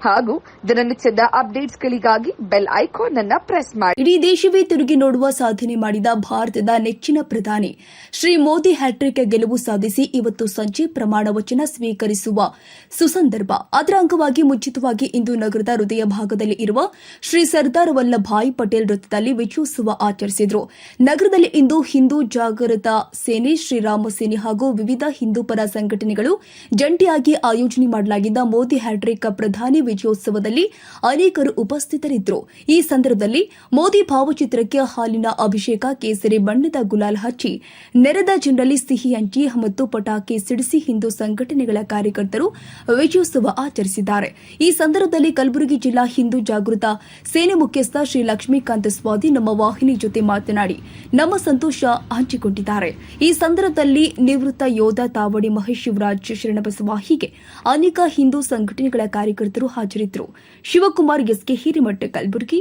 ಹಾಗೂ ದಿನನಿತ್ಯದ ಅಪ್ಡೇಟ್ಸ್ಗಳಿಗಾಗಿ ಬೆಲ್ ಐಕಾನ್ ಅನ್ನ ಪ್ರೆಸ್ ಮಾಡಿ. ಇಡೀ ದೇಶವೇ ತಿರುಗಿ ನೋಡುವ ಸಾಧನೆ ಮಾಡಿದ ಭಾರತದ ನೆಚ್ಚಿನ ಪ್ರಧಾನಿ. ಶ್ರೀ ಮೋದಿ ಹ್ಯಾಟ್ರಿಕ್ ಗೆಲುವು ಸಾಧಿಸಿ ಇವತ್ತು ಸಂಜೆ ಪ್ರಮಾಣ ವಚನ ಸ್ವೀಕರಿಸುವ ಸುಸಂದರ್ಭ. ಅದರ ಅಂಗವಾಗಿ ಮುಂಚಿತವಾಗಿ ಇಂದು ನಗರದ ಹೃದಯ ಭಾಗದಲ್ಲಿ ಇರುವ ಶ್ರೀ ಸರ್ದಾರ್ ವಲ್ಲಭಾಯಿ ಪಟೇಲ್ ವೃತ್ತದಲ್ಲಿ ವಿಜಯೋತ್ಸವ ಆಚರಿಸಿದರು. ನಗರದಲ್ಲಿ ಇಂದು ಹಿಂದೂ ಜಾಗೃತ ಸೇನೆ ಶ್ರೀರಾಮ ಸೇನೆ ಹಾಗೂ ವಿವಿಧ ಹಿಂದೂ ಪರ ಸಂಘಟನೆಗಳು ಜಂಟಿಯಾಗಿ ಆಯೋಜನೆ ಮಾಡಲಾಗಿದ್ದ ಮೋದಿ ಹ್ಯಾಟ್ರಿಕ್ ಪ್ರಧಾನಿ ವಿಜಯೋತ್ಸವದಲ್ಲಿ ಅನೇಕರು ಉಪಸ್ಥಿತರಿದ್ದರು. ಈ ಸಂದರ್ಭದಲ್ಲಿ ಮೋದಿ ಭಾವಚಿತ್ರಕ್ಕೆ ಹಾಲಿನ ಅಭಿಷೇಕ, ಕೇಸರಿ ಬಣ್ಣದ ಗುಲಾಲ್ ಹಚ್ಚಿ, ನೆರೆದ ಜನರಲ್ಲಿ ಸಿಹಿ ಹಂಚಿ ಮತ್ತು ಪಟಾಕಿ ಸಿಡಿಸಿ ಹಿಂದೂ ಸಂಘಟನೆಗಳ ಕಾರ್ಯಕರ್ತರು ವಿಜಯೋತ್ಸವ ಆಚರಿಸಿದ್ದಾರೆ. ಈ ಸಂದರ್ಭದಲ್ಲಿ ಕಲಬುರಗಿ ಜಿಲ್ಲಾ ಹಿಂದೂ ಜಾಗೃತ ಸೇನೆ ಮುಖ್ಯಸ್ಥ ಶ್ರೀ ಲಕ್ಷ್ಮೀಕಾಂತ ಸ್ವಾದಿ ನಮ್ಮ ವಾಹಿನಿ ಜೊತೆ ಮಾತನಾಡಿ ನಮ್ಮ ಸಂತೋಷ ಹಂಚಿಕೊಂಡಿದ್ದಾರೆ. ಈ ಸಂದರ್ಭದಲ್ಲಿ ನಿವೃತ್ತ ಯೋಧ ತಾವಡಿ ಮಹೇಶ್ ಶಿವರಾಜ್ ಶರಣಬಸವ ಹೀಗೆ ಅನೇಕ ಹಿಂದೂ ಸಂಘಟನೆಗಳ ಕಾರ್ಯಕರ್ತರು ಹಾಜರಿದ್ದರು. ಶಿವಕುಮಾರ್ ಎಸ್ಕೆ ಹಿರೇಮಠ ಕಲಬುರಗಿ.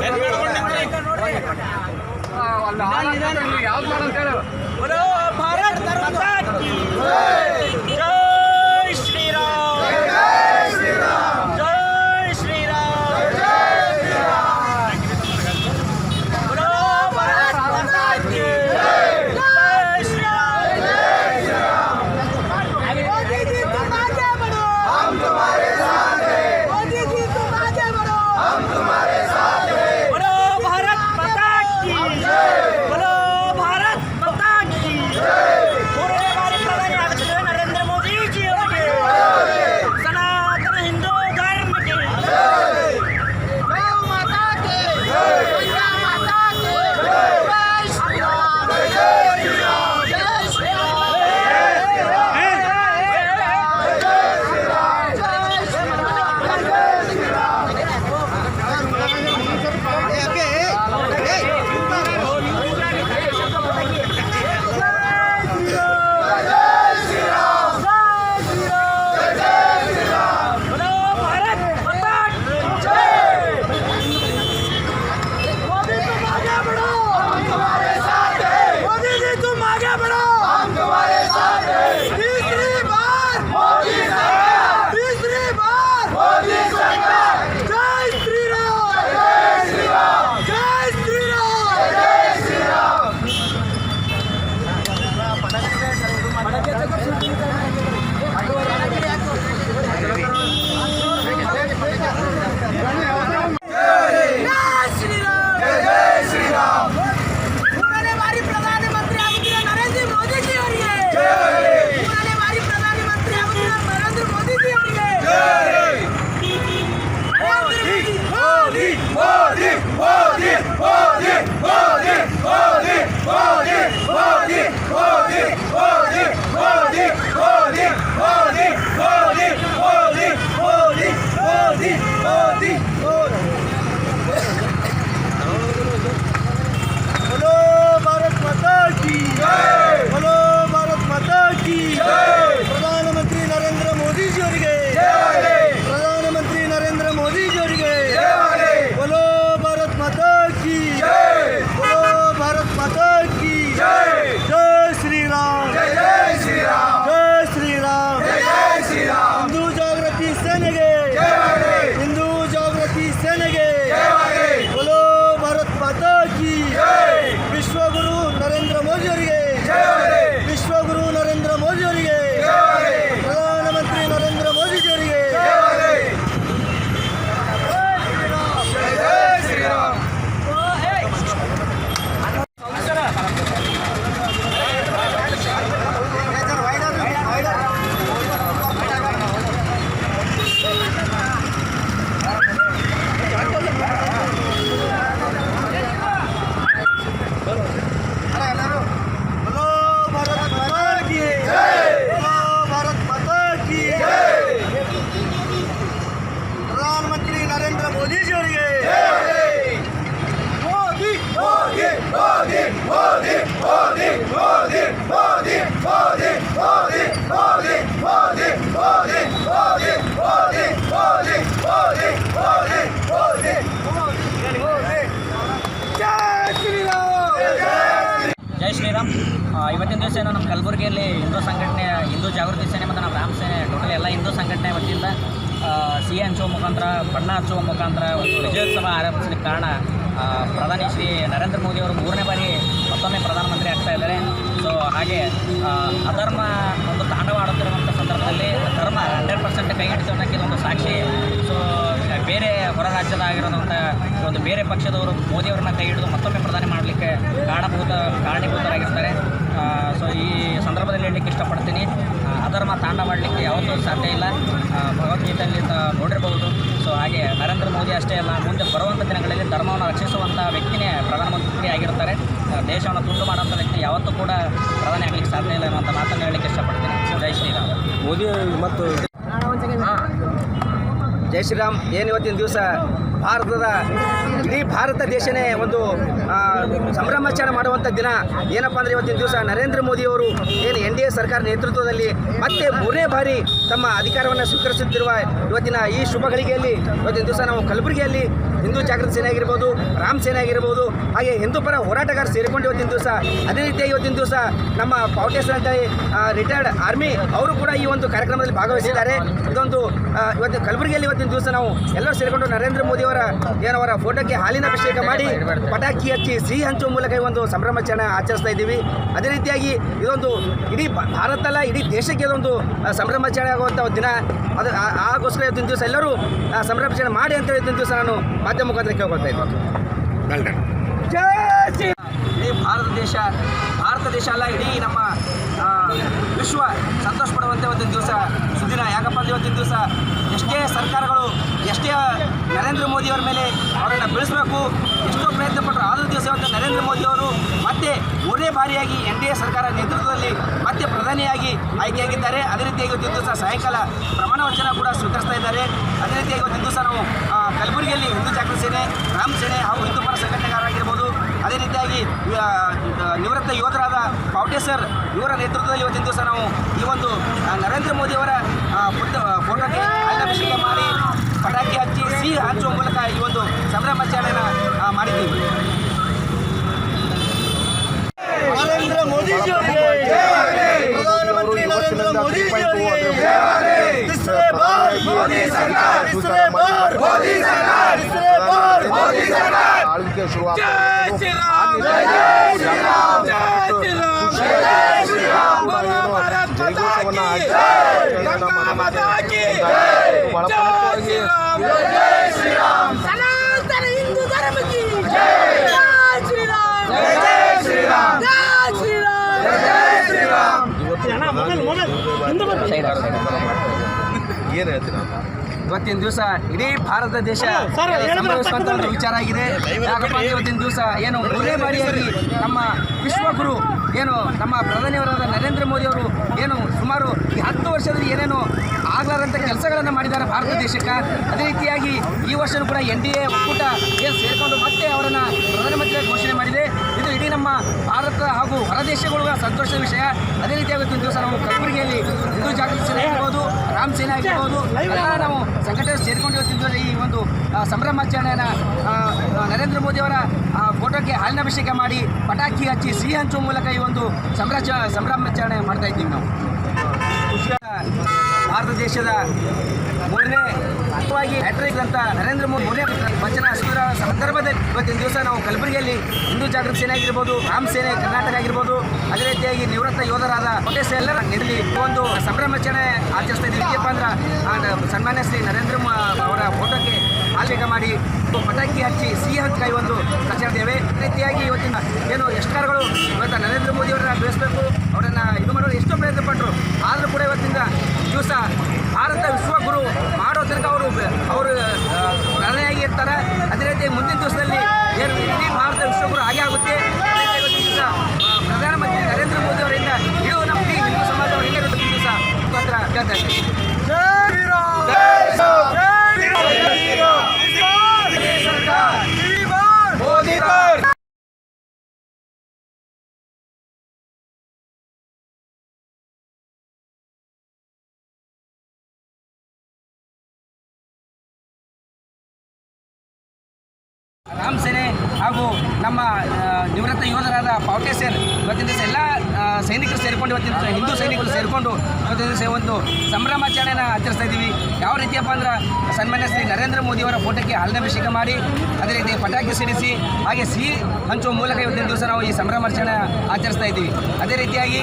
Yeah. ಇವತ್ತಿನ ದಿವಸ ಏನೋ ನಮ್ಮ ಕಲಬುರಗಿಯಲ್ಲಿ ಹಿಂದೂ ಸಂಘಟನೆ, ಹಿಂದೂ ಜಾಗೃತಿ ಸೇನೆ ಮತ್ತು ನಮ್ಮ ರಾಮ್ ಸೇನೆ, ಟೋಟಲ್ ಎಲ್ಲ ಹಿಂದೂ ಸಂಘಟನೆ ವತಿಯಿಂದ ಸಿಹಿ ಹಂಚುವ ಮುಖಾಂತರ ಬಣ್ಣ ಹಚ್ಚುವ ಮುಖಾಂತರ ವಿಜಯೋತ್ಸವ ಆರಂಭಿಸಲಿಕ್ಕೆ ಕಾರಣ ಪ್ರಧಾನಿ ಶ್ರೀ ನರೇಂದ್ರ ಮೋದಿ ಅವರು ಮೂರನೇ ಬಾರಿ ಮತ್ತೊಮ್ಮೆ ಪ್ರಧಾನಮಂತ್ರಿ ಆಗ್ತಾ ಇದ್ದಾರೆ. ಸೊ ಹಾಗೆ ಅಧರ್ಮ ಒಂದು ತಾಂಡವ ಆಡುತ್ತಿರುವಂಥ ಸಂದರ್ಭದಲ್ಲಿ ಧರ್ಮ ಹಂಡ್ರೆಡ್ ಪರ್ಸೆಂಟ್ ಕೈ ಹಿಡಿತು ಅನ್ನೋಕ್ಕೆ ಇದೊಂದು ಸಾಕ್ಷಿ. ಸೊ ಬೇರೆ ಹೊರ ರಾಜ್ಯದ ಆಗಿರೋದಂಥ ಒಂದು ಬೇರೆ ಪಕ್ಷದವರು ಮೋದಿಯವರನ್ನ ಕೈ ಹಿಡಿದು ಮತ್ತೊಮ್ಮೆ ಪ್ರಧಾನಿ ಮಾಡಲಿಕ್ಕೆ ಕಾರಣಭೂತ, ಕಾರಣೀಭೂತರಾಗಿರ್ತಾರೆ. ಸೊ ಈ ಸಂದರ್ಭದಲ್ಲಿ ಹೇಳಲಿಕ್ಕೆ ಇಷ್ಟಪಡ್ತೀನಿ. ಅಧರ್ಮ ತಾಂಡ ಮಾಡಲಿಕ್ಕೆ ಯಾವತ್ತೂ ಸಾಧ್ಯ ಇಲ್ಲ. ಭಗವದ್ಗೀತೆಯಲ್ಲಿ ನೋಡಿರಬಹುದು ಸೊ ಹಾಗೆ ನರೇಂದ್ರ ಮೋದಿ ಅಷ್ಟೇ ಅಲ್ಲ ಮುಂದೆ ಬರುವಂಥ ದಿನಗಳಲ್ಲಿ ಧರ್ಮವನ್ನು ರಕ್ಷಿಸುವಂಥ ವ್ಯಕ್ತಿನೇ ಪ್ರಧಾನಮಂತ್ರಿ ಆಗಿರ್ತಾರೆ ದೇಶವನ್ನು ತುಂಡು ಮಾಡುವಂಥ ವ್ಯಕ್ತಿ ಯಾವತ್ತೂ ಕೂಡ ಪ್ರಧಾನಿ ಆಗಲಿಕ್ಕೆ ಸಾಧ್ಯ ಇಲ್ಲ ಅನ್ನುವಂಥ ಮಾತನ್ನು ಹೇಳಲಿಕ್ಕೆ ಇಷ್ಟಪಡ್ತೀನಿ. ಜೈ ಶ್ರೀರಾಮ್. ಮೋದಿ ಮತ್ತು ಜೈ ಶ್ರೀರಾಮ್. ಏನು ಇವತ್ತಿನ ದಿವಸ? ಭಾರತದ ಇಡೀ ಭಾರತ ದೇಶನೇ ಒಂದು ಸಂಭ್ರಮಾಚಾರ ಮಾಡುವಂಥ ದಿನ. ಏನಪ್ಪ ಅಂದರೆ ಇವತ್ತಿನ ದಿವಸ ನರೇಂದ್ರ ಮೋದಿಯವರು ಏನು ಎನ್ ಡಿ ಎ ಸರ್ಕಾರ ನೇತೃತ್ವದಲ್ಲಿ ಮತ್ತೆ ಮೂರನೇ ಬಾರಿ ತಮ್ಮ ಅಧಿಕಾರವನ್ನು ಸ್ವೀಕರಿಸುತ್ತಿರುವ ಇವತ್ತಿನ ಈ ಶುಭ ಗಳಿಗೆಯಲ್ಲಿ, ಇವತ್ತಿನ ದಿವಸ ನಾವು ಕಲಬುರಗಿಯಲ್ಲಿ ಹಿಂದೂ ಜಾಗೃತಿ ಸೇನೆ ಆಗಿರ್ಬೋದು, ರಾಮ್ ಸೇನೆ ಆಗಿರ್ಬೋದು, ಹಾಗೆ ಹಿಂದೂ ಪರ ಹೋರಾಟಗಾರ ಸೇರಿಕೊಂಡು ಇವತ್ತಿನ ದಿವಸ, ಅದೇ ರೀತಿಯಾಗಿ ಇವತ್ತಿನ ದಿವಸ ನಮ್ಮ ಅಂತ ರಿಟೈರ್ಡ್ ಆರ್ಮಿ ಅವರು ಕೂಡ ಈ ಒಂದು ಕಾರ್ಯಕ್ರಮದಲ್ಲಿ ಭಾಗವಹಿಸಿದ್ದಾರೆ. ಇದೊಂದು ಇವತ್ತು ಕಲಬುರಗಿಯಲ್ಲಿ ಇವತ್ತಿನ ದಿವಸ ನಾವು ಎಲ್ಲರೂ ಸೇರಿಕೊಂಡು ನರೇಂದ್ರ ಮೋದಿಯವರ ಏನವರ ಫೋಟೋಕ್ಕೆ ಹಾಲಿನ ಅಭಿಷೇಕ ಮಾಡಿ, ಪಟಾಕಿ ಹಚ್ಚಿ ಸಿಹಿ ಹಂಚುವ ಮೂಲಕ ಈ ಒಂದು ಸಂಭ್ರಮಾಚರಣೆ ಆಚರಿಸ್ತಾ ಇದ್ದೀವಿ. ಅದೇ ರೀತಿಯಾಗಿ ಇದೊಂದು ಇಡೀ ಭಾರತಲ್ಲ, ಇಡೀ ದೇಶಕ್ಕೆ ಇದೊಂದು ಸಂಭ್ರಮಾಚರಣೆ ಆಗುವಂಥ ದಿನ. ಅದು ಆಗೋಸ್ಕರ ಇವತ್ತಿನ ದಿವಸ ಎಲ್ಲರೂ ಸಂರಕ್ಷಣೆ ಮಾಡಿ ಅಂತ ಇವತ್ತಿನ ದಿವಸ ನಾನು ಮಾಧ್ಯಮ ಮುಖಾಂತರ ಕೇಳ್ಕೊಳ್ತಾ ಇದ್ದೀನಿ. ಈ ಭಾರತ ದೇಶ ಭಾರತ ದೇಶ ಅಲ್ಲ ಇಡೀ ನಮ್ಮ ವಿಶ್ವ ಸಂತೋಷ ಪಡುವಂತೆ ಒಂದು ದಿವಸ, ಸುದಿನ ಯಾಕಪ್ಪ ಅಂದ್ರೆ ಇವತ್ತಿನ ದಿವಸ ಎಷ್ಟೇ ಸರ್ಕಾರಗಳು, ಎಷ್ಟೇ ನರೇಂದ್ರ ಮೋದಿಯವರ ಮೇಲೆ ಅವರನ್ನು ಬೆಳೆಸಬೇಕು, ಎಷ್ಟೋ ಪ್ರಯತ್ನ ಪಟ್ಟರು ಆದರೂ ದಿವಸ ಇವತ್ತು ನರೇಂದ್ರ ಮೋದಿಯವರು ಮತ್ತೆ ಮೂರನೇ ಬಾರಿಯಾಗಿ ಎನ್ ಡಿ ಎ ಸರ್ಕಾರ ನೇತೃತ್ವದಲ್ಲಿ ಮತ್ತೆ ಪ್ರಧಾನಿಯಾಗಿ ಆಯ್ಕೆಯಾಗಿದ್ದಾರೆ. ಅದೇ ರೀತಿಯಾಗಿ ಇವತ್ತಿನ ದಿವಸ ಸಾಯಂಕಾಲ ಪ್ರಮಾಣ ವಚನ ಕೂಡ ಸ್ವೀಕರಿಸ್ತಾ ಇದ್ದಾರೆ. ಅದೇ ರೀತಿಯಾಗಿ ಒಂದು ದಿವಸ ನಾವು ಕಲಬುರಗಿಯಲ್ಲಿ ಹಿಂದೂ ಜಾಗೃತಿ ಸೇನೆ, ರಾಮ್ ಸೇನೆ ಹಾಗೂ ಹಿಂದೂ ಪರ ಸಂಘಟನೆಗಾರರಾಗಿರ್ಬೋದು ಅದೇ ರೀತಿಯಾಗಿ ನಿವೃತ್ತ ಯೋಧರಾದ ಪಾವಟೇಸರ್ ಇವರ ನೇತೃತ್ವದಲ್ಲಿ ಇವತ್ತಿನ ದಿವಸ ನಾವು ಈ ಒಂದು ನರೇಂದ್ರ ಮೋದಿಯವರ ಪುಟ್ಟ ಫೋಟೋಗೆ ಅಭಿಷೇಕ ಮಾಡಿ, ಪಟಾಕಿ ಹಚ್ಚಿ, ಸಿಹಿ ಹಂಚುವ ಮೂಲಕ ಈ ಒಂದು ಸಂಭ್ರಮಾಚರಣೆಯನ್ನು ಆ, ಮಾಡಿದ್ದೀವಿ ನರೇಂದ್ರ ಮೋದಿಜಿ ಅವರಿಗೆ ಪ್ರಧಾನಮಂತ್ರಿ ನರೇಂದ್ರ ಮೋದಿಜಿ ಅವರಿಗೆ ತಿಸ್ರೆ ಬಾರ್ ಮೋದಿ ಸರ್ಕಾರ ತಿಸ್ರೆ ಬಾರ್ ಮೋದಿ ಸರ್ಕಾರ ತಿಸ್ರೆ ಬಾರ್ ಮೋದಿ ಸರ್ಕಾರ ಆಳ್ವಿಕೆ ಶುರುವಾದ ಜೈಘೋಷವನ್ನ ಬಹಳ ಪ್ರಮುಖವಾಗಿ ಸನಾತನ ಹಿಂದೂ ಧರ್ಮ ಕಿ ಜೈ ಶ್ರೀರಾಮ್ ಜೈ ಶ್ರೀರಾಮ್ ಜೈ ಶ್ರೀರಾಮ್ ಏನು ಹೇಳ್ತೀರಾ? ಇವತ್ತಿನ ದಿವಸ ಇಡೀ ಭಾರತ ದೇಶ ವಿಚಾರ ಆಗಿದೆ. ಯಾಕಪ್ಪ ಇವತ್ತಿನ ದಿವಸ ಏನು ಮೂರೇ ಬಾರಿಯಾಗಿ ನಮ್ಮ ವಿಶ್ವಗುರು ಏನು ನಮ್ಮ ಪ್ರಧಾನಿಯವರಾದ ನರೇಂದ್ರ ಮೋದಿಯವರು ಏನು ಸುಮಾರು ಈ ಹತ್ತು ವರ್ಷದಲ್ಲಿ ಏನೇನು ಆಗ್ಲಾರಂಥ ಕೆಲಸಗಳನ್ನು ಮಾಡಿದ್ದಾರೆ ಭಾರತ ದೇಶಕ್ಕೆ. ಅದೇ ರೀತಿಯಾಗಿ ಈ ವರ್ಷವೂ ಕೂಡ ಎನ್ ಡಿ ಎ ಒಕ್ಕೂಟ ಏನು ಸೇರಿಕೊಂಡು ಮತ್ತೆ ಅವರನ್ನು ಪ್ರಧಾನಮಂತ್ರಿಯಾಗಿ ಘೋಷಣೆ ಮಾಡಿದೆ. ನಮ್ಮ ಭಾರತ ಹಾಗೂ ಹೊರ ದೇಶಗಳ ಸಂತೋಷದ ವಿಷಯ. ಅದೇ ರೀತಿಯಾಗಿ ಒಂದು ದಿವಸ ನಾವು ಕಲಬುರಗಿಯಲ್ಲಿ ಹಿಂದೂ ಜಾಗೃತಿ ಸೇನೆ ಆಗಿರ್ಬೋದು, ರಾಮ್ ಸೇನೆ ಆಗಿರ್ಬೋದು ನಾವು ಸಂಘಟನೆ ಸೇರಿಕೊಂಡು ಇವತ್ತಿನ ಈ ಒಂದು ಸಂಭ್ರಮಾಚರಣೆಯನ್ನು ನರೇಂದ್ರ ಮೋದಿಯವರ ಫೋಟೋಗೆ ಹಾಲಿನ ಅಭಿಷೇಕ ಮಾಡಿ ಪಟಾಕಿ ಹಚ್ಚಿ ಸಿಹಿ ಹಂಚುವ ಮೂಲಕ ಈ ಒಂದು ಸಂಭ್ರಾಚ ಸಂಭ್ರಮಾಚರಣೆ ಮಾಡ್ತಾ ಇದ್ದೀವಿ ನಾವು. ಭಾರತ ದೇಶದ ಮೂರನೇ ಅರ್ಥವಾಗಿ ಹ್ಯಾಟ್ರಿಕ್ ಅಂತ ನರೇಂದ್ರ ಮೋದಿ ವಚನ ಅಷ್ಟರ ಸಂದರ್ಭದಲ್ಲಿ ಇವತ್ತಿನ ದಿವಸ ನಾವು ಕಲಬುರಗಿಯಲ್ಲಿ ಹಿಂದೂ ಜಾಗೃತಿ ಸೇನೆ ಆಗಿರ್ಬೋದು ರಾಮ್ ಸೇನೆ ಕರ್ನಾಟಕ ಆಗಿರ್ಬೋದು, ಅದೇ ರೀತಿಯಾಗಿ ನಿವೃತ್ತ ಯೋಧರಾದ ಎಲ್ಲರ ನಿಲ್ಲಿ ಒಂದು ಸಂಭ್ರಮಾಚರಣೆ ಆಚರಿಸ್ತಾ ಇದ್ದೀವಿ. ಏನಪ್ಪ ಅಂದ್ರೆ ಸನ್ಮಾನ್ಯ ಶ್ರೀ ನರೇಂದ್ರ ಅವರ ಫೋಟೋಕ್ಕೆ ಆಲೇಖ ಮಾಡಿ ಪಟಾಕಿ ಹಚ್ಚಿ ಸಿಹಿ ಹಂಚಿ ಒಂದು ಅದೇ ರೀತಿಯಾಗಿ ಇವತ್ತಿನ ಏನು ಎಷ್ಟಾರ್ಗಳು ಇವತ್ತು ನರೇಂದ್ರ ಮೋದಿ ಅವರನ್ನ ಬೆಳೆಸಬೇಕು, ಅವರನ್ನು ಇದು ಮಾಡೋದು ಎಷ್ಟೋ ಪ್ರಯತ್ನ ಪಟ್ಟರು ಆದರೂ ಕೂಡ ಇವತ್ತಿನ ದಿವಸ ಭಾರತ ವಿಶ್ವಗುರು ಮಾಡೋ ತನಕ ಅವರು ಅವರು ಪ್ರಧಾನಿಯಾಗಿ ಇರ್ತಾರೆ ಅದೇ ರೀತಿ ಮುಂದಿನ ದಿವಸದಲ್ಲಿ ಏನು ಇಡೀ ಭಾರತ ವಿಶ್ವಗುರು ಹಾಗೆ ಆಗುತ್ತೆ ಅದೇ ರೀತಿ ಇವತ್ತಿನ ದಿವಸ ಆ, ಪ್ರಧಾನಮಂತ್ರಿ ನರೇಂದ್ರ ಮೋದಿ ಅವರಿಂದ ಇಡೀ ನಮ್ಮ ಇಡೀ ಹಿಂದೂ ಸಮಾಜ ಅವರಿಂದ ಇವತ್ತಿನ ದಿವಸ ಮುಖಾಂತರ ಕೇಳ್ತಾ ಇದ್ದೀನಿ ಮೋದಿ ರಾಮ್ ಸೇನೆ ಹಾಗೂ ನಮ್ಮ ನಿವೃತ್ತ ಯೋಧರಾದ ಪಾವಟೆ ಸೇನ್ ಇವತ್ತಿನ ದಿವಸ ಎಲ್ಲ ಸೈನಿಕರು ಸೇರಿಕೊಂಡು ಇವತ್ತಿನ ಹಿಂದೂ ಸೈನಿಕರು ಸೇರಿಕೊಂಡು ಇವತ್ತಿನ ದಿವಸ ಒಂದು ಸಂಭ್ರಮಾಚರಣೆನ ಆಚರಿಸ್ತಾ ಇದ್ದೀವಿ. ಯಾವ ರೀತಿಯಪ್ಪ ಅಂದ್ರೆ ಸನ್ಮಾನ್ಯ ಶ್ರೀ ನರೇಂದ್ರ ಮೋದಿಯವರ ಫೋಟೋಕ್ಕೆ ಹಾಲಿನಾಭಿಷೇಕ ಮಾಡಿ, ಅದೇ ರೀತಿ ಪಟಾಕಿ ಸಿಡಿಸಿ, ಹಾಗೆ ಸಿಹಿ ಹಂಚುವ ಮೂಲಕ ಇವತ್ತಿನ ದಿವಸ ನಾವು ಈ ಸಂಭ್ರಮಾಚರಣೆ ಆಚರಿಸ್ತಾ ಇದ್ದೀವಿ. ಅದೇ ರೀತಿಯಾಗಿ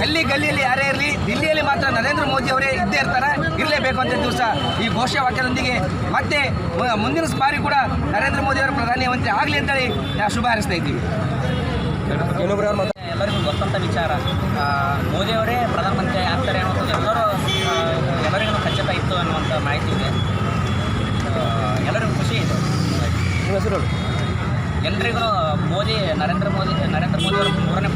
ಗಲ್ಲಿ ಗಲ್ಲಿಯಲ್ಲಿ ಯಾರೇ ಇರಲಿ, ದಿಲ್ಲಿಯಲ್ಲಿ ಮಾತ್ರ ನರೇಂದ್ರ ಮೋದಿ ಅವರೇ ಇದ್ದೇ ಇರ್ತಾರೆ, ಇರಲೇಬೇಕು ಅಂತ ದಿವಸ ಈ ಘೋಷವಾಕ್ಯದೊಂದಿಗೆ. ಮತ್ತೆ ಮುಂದಿನ ಬಾರಿ ಕೂಡ ನರೇಂದ್ರ ಮೋದಿ ಅವರು ಪ್ರಧಾನಮಂತ್ರಿ ಆಗಲಿ ಅಂತೇಳಿ ನಾವು ಶುಭ ಹಾರಿಸ್ತಾ ಇದ್ದೀವಿ. ಎಲ್ಲರಿಗೂ ಗೊತ್ತಂತ ವಿಚಾರ. ಮೋದಿಯವರೇ ಪ್ರಧಾನಮಂತ್ರಿ ಆಗ್ತಾರೆ ಅನ್ನೋದು ಎಲ್ಲರೂ ಎಲ್ಲರಿಗೂ ಖಚಿತ ಇತ್ತು ಅನ್ನುವಂಥ ಮಾಹಿತಿ ಇದೆ. ಎಲ್ಲರಿಗೂ ಖುಷಿ ಇದೆ. ಎಲ್ಲರಿಗೂ ಮೋದಿ ನರೇಂದ್ರ ಮೋದಿ ನರೇಂದ್ರ ಮೋದಿ ಅವರು ಮೂರನೇ